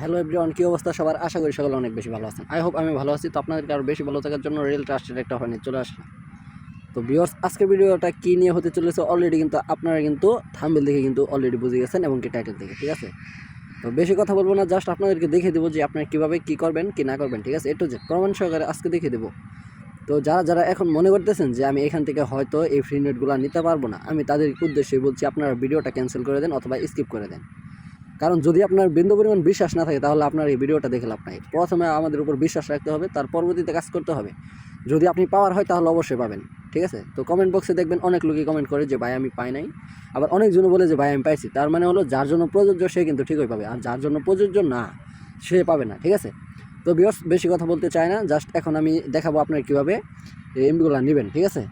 Hello everyone কী অবস্থা সবার? আশা করি সকলে অনেক বেশি ভালো আছেন। আই হোপ আমি ভালো আছি। তো আপনাদেরকে আরও বেশি ভালো থাকার জন্য রেল ট্রাস্টের একটা নিয়ে চলে আসলাম। তো বিয়র্স আজকের ভিডিওটা কী নিয়ে হতে চলেছে অলরেডি কিন্তু আপনারা কিন্তু থাম্বেল দেখে কিন্তু অলরেডি বুঝে গেছেন এবং কি টাইটেল দেখে, ঠিক আছে? তো বেশি কথা বলব না জাস্ট আপনাদেরকে দেখে দেবো যে আপনারা কীভাবে কী করবেন, কী না করবেন, ঠিক আছে? একটু যে প্রমাণ সহকারে আজকে দেখে দেবো। তো যারা যারা এখন মনে করতেছেন যে আমি এখান থেকে হয়তো এই ফ্রি নেটগুলো নিতে পারব না, আমি তাদের উদ্দেশ্যে বলছি আপনারা ভিডিওটা ক্যান্সেল করে দেন অথবা স্কিপ করে দেন। কারণ যদি আপনার বিন্দু পরিমাণ বিশ্বাস না থাকে, তাহলে আপনার এই ভিডিওটা দেখে লাভ নাই। প্রথমে আমাদের উপর বিশ্বাস রাখতে হবে তার পরবর্তীতে কাজ করতে হবে। যদি আপনি পাওয়ার হয়, তাহলে অবশ্যই পাবেন, ঠিক আছে? তো কমেন্ট বক্সে দেখবেন অনেক লোকই কমেন্ট করে যে, ভাই, আমি পাই নাই। আবার অনেকজন বলে যে, ভাই, আমি পাইছি। তার মানে হলো, যার জন্য প্রযোজ্য, সে কিন্তু ঠিকই পাবে। আর যার জন্য প্রযোজ্য না, সে পাবে না, ঠিক আছে? তো বিয়স বেশি কথা বলতে চায় না জাস্ট এখন আমি দেখাবো আপনার কীভাবে এমবিগুলো নেবেন, ঠিক আছে?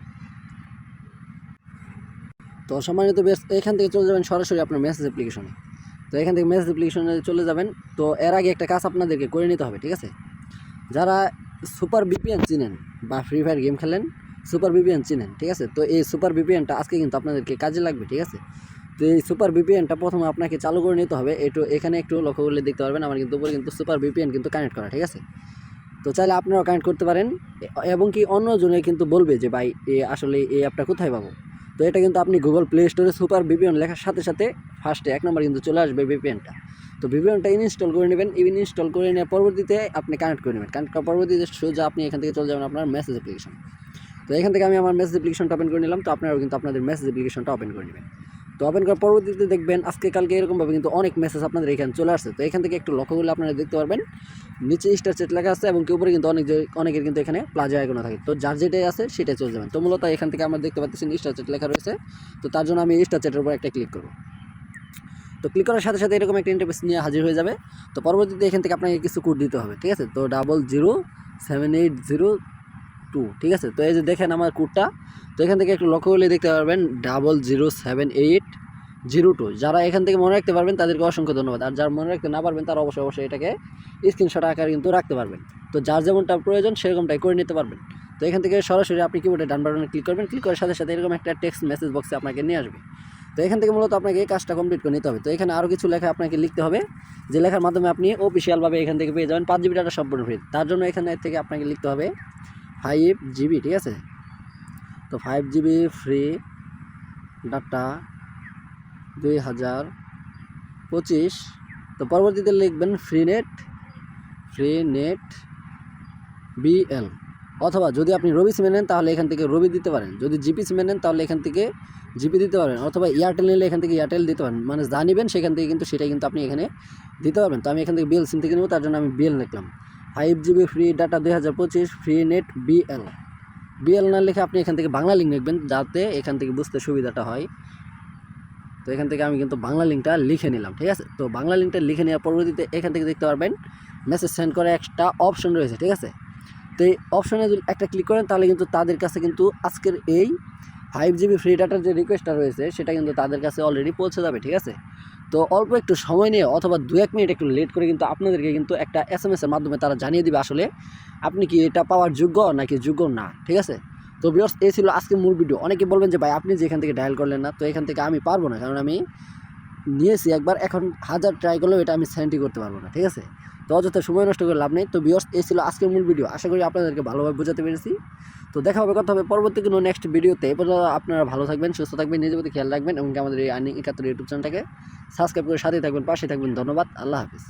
তো সম্মানিত বেশ এখান থেকে চলে যাবেন সরাসরি আপনার মেসেজ অ্যাপ্লিকেশনে তো এখান থেকে মেসেজ অ্যাপ্লিকেশনে চলে যাবেন। তো এর আগে একটা কাজ আপনাদেরকে করে নিতে হবে, ঠিক আছে? যারা সুপার বিপিএন চিনেন বা ফ্রি ফায়ার গেম খেলেন সুপার বিপিএন চিনেন, ঠিক আছে? তো এই সুপার বিপিএনটা আজকে কিন্তু আপনাদেরকে কাজে লাগবে, ঠিক আছে? তো এই সুপার বিপিএনটা প্রথমে আপনাকে চালু করে নিতে হবে। একটু এখানে একটু লক্ষ্য করলে দেখতে পারবেন, আমার কিন্তু উপরে কিন্তু সুপার বিপিএন কিন্তু কানেক্ট করা, ঠিক আছে? তো চাইলে আপনারাও কানেক্ট করতে পারেন। এবং কি অন্যজনে কিন্তু বলবে যে, ভাই, এ আসলে এই অ্যাপটা কোথায় পাবো? তো এটা কিন্তু আপনি গুগল প্লে স্টোরে সুপার বিপিএন লেখার সাথে সাথে ফার্স্টে এক নম্বর কিন্তু চলে আসবে বিপিএনটা তো বিপিএনটা ইনস্টল করে নেবেন। ইনস্টল করে নেওয়ার পরবর্তীতে আপনি কানেক্ট করে নেবেন। কানেক্ট করার পরবর্তীতে সোজা আপনি এখান থেকে চলে যাবেন আপনার মেসেজ অ্যাপ্লিকেশন তো এখান থেকে আমি আমার মেসেজ অ্যাপ্লিকেশনটা ওপেন করে নিলাম। তো আপনারাও কিন্তু আপনাদের মেসেজ অ্যাপ্লিকেশনটা ওপেন করে নেবেন। তো ওপেন করার পরবর্তীতে দেখবেন আজকে, কালকে এরকমভাবে কিন্তু অনেক মেসেজ আপনাদের এখানে চলে আসছে। তো এখান থেকে একটু লক্ষ্য করলে আপনারা দেখতে পারবেন, নিচে স্টার চেট লেখা আছে এবং কি উপরে কিন্তু অনেক অনেকের কিন্তু এখানে প্লাজা আইকনও থাকে। তো যার যেটাই আছে সেটাই চলে যাবেন। তো মূলত এখান থেকে আমরা দেখতে পাচ্ছি স্টার চেট লেখা রয়েছে। তো তার জন্য আমি স্টার চেটের উপর একটা ক্লিক করব। তো ক্লিক করার সাথে সাথে এরকম একটা ইন্টারফেস নিয়ে হাজির হয়ে যাবে। তো পরবর্তীতে এখান থেকে আপনাকে কিছু কোড দিতে হবে, ঠিক আছে? তো double zero seven eight zero two ঠিক আছে? তো এই যে দেখেন আমার কোডটা তো এখান থেকে একটু লক্ষ্য করলে দেখতে পারবেন double zero seven eight zero two যারা এখান থেকে মনে রাখতে পারবেন, তাদেরকে অসংখ্য ধন্যবাদ। আর যারা মনে রাখতে না পারবেন, তারা অবশ্যই অবশ্যই এটাকে স্ক্রিনশট আকারে কিন্তু রাখতে পারবেন। তো যার যেমনটা প্রয়োজন, সেরকমটাই করে নিতে পারবেন। তো এখান থেকে সরাসরি আপনি কিবোর্ডে ডান বাটনে ক্লিক করবেন। ক্লিক করার সাথে সাথে এরকম একটা টেক্সট মেসেজ বক্সে আপনাকে নিয়ে আসবে। তো এখান থেকে মূলত আপনাকে এই কাজটা কমপ্লিট করে নিতে হবে। তো এখানে আরও কিছু লেখা আপনাকে লিখতে হবে, যে লেখার মাধ্যমে আপনি অফিসিয়ালভাবে এখান থেকে পেয়ে যাবেন পাঁচ জিবি ডাটা সম্পূর্ণ ফ্রি তার জন্য এখানে থেকে আপনাকে লিখতে হবে ফাইভ জিবি, ঠিক আছে? তো ফাইভ জিবি ফ্রি ডাটা দুই হাজার পঁচিশ। তো পরবর্তীতে লিখবেন free net free net B অথবা যদি আপনি রবি সিমে নেন, তাহলে এখান থেকে রবি দিতে পারেন। যদি জিপি সিমে নেন, তাহলে এখান থেকে জিপি দিতে পারেন। অথবা এয়ারটেল নিলে এখান থেকে এয়ারটেল দিতে পারেন। মানে যা নেবেন, সেখান থেকে কিন্তু সেটাই কিন্তু আপনি এখানে দিতে পারবেন। তো আমি এখান থেকে বিএল সিম থেকে নেব, তার জন্য আমি বিএল লিখলাম। ফাইভ জিবি ফ্রি ডাটা দুই হাজার পঁচিশ ফ্রি নেট বিএল বিএল না লিখে আপনি এখান থেকে বাংলা লিঙ্ক লিখবেন, যাতে এখান থেকে বুঝতে সুবিধাটা হয়। তো এখান থেকে আমি কিন্তু বাংলা লিঙ্কটা লিখে নিলাম, ঠিক আছে? তো বাংলা লিঙ্কটা লিখে নেওয়ার পরবর্তীতে এখান থেকে দেখতে পারবেন মেসেজ সেন্ড করে একটা অপশন রয়েছে, ঠিক আছে? তো এই অপশনে যদি একটা ক্লিক করেন, তাহলে কিন্তু তাদের কাছে কিন্তু আজকের এই ফাইভ জিবি ফ্রি ডাটার যে রিকোয়েস্টটা রয়েছে, সেটা কিন্তু তাদের কাছে অলরেডি পৌঁছে যাবে, ঠিক আছে? তো অল্প একটু সময় নিয়ে অথবা দু এক মিনিট একটু লেট করে কিন্তু আপনাদেরকে কিন্তু একটা এস এম এসের মাধ্যমে তারা জানিয়ে দিবে আসলে আপনি কি এটা পাওয়ার যোগ্য নাকি যোগ্য না, ঠিক আছে? তো বিয়স এই ছিল আজকে মূল ভিডিও অনেকে বলবেন যে, ভাই, আপনি যে এখান থেকে ডায়াল করলেন না, তো এখান থেকে আমি পারব না, কারণ আমি নিয়েছি একবার, এখন হাজার ট্রাই করলেও এটা আমি সেন্টি করতে পারব না, ঠিক আছে? তো অযথা সময় নষ্ট করে লাভ নেই। তো বিয়স এই ছিল আজকের মূল ভিডিও আশা করি আপনাদেরকে ভালোভাবে বোঝাতে পেরেছি। তো দেখা হবে, কথা হবে পরবর্তী কোনো নেক্সট ভিডিওতে এরপর আপনারা ভালো থাকবেন, সুস্থ থাকবেন, নিজের প্রতি খেয়াল রাখবেন এবং আমাদের এই আর্নিং একাত্তর ইউটিউব চ্যানেলটাকে সাবস্ক্রাইব করে সাথে থাকবেন পাশে থাকবেন। ধন্যবাদ, আল্লাহ হাফিজ।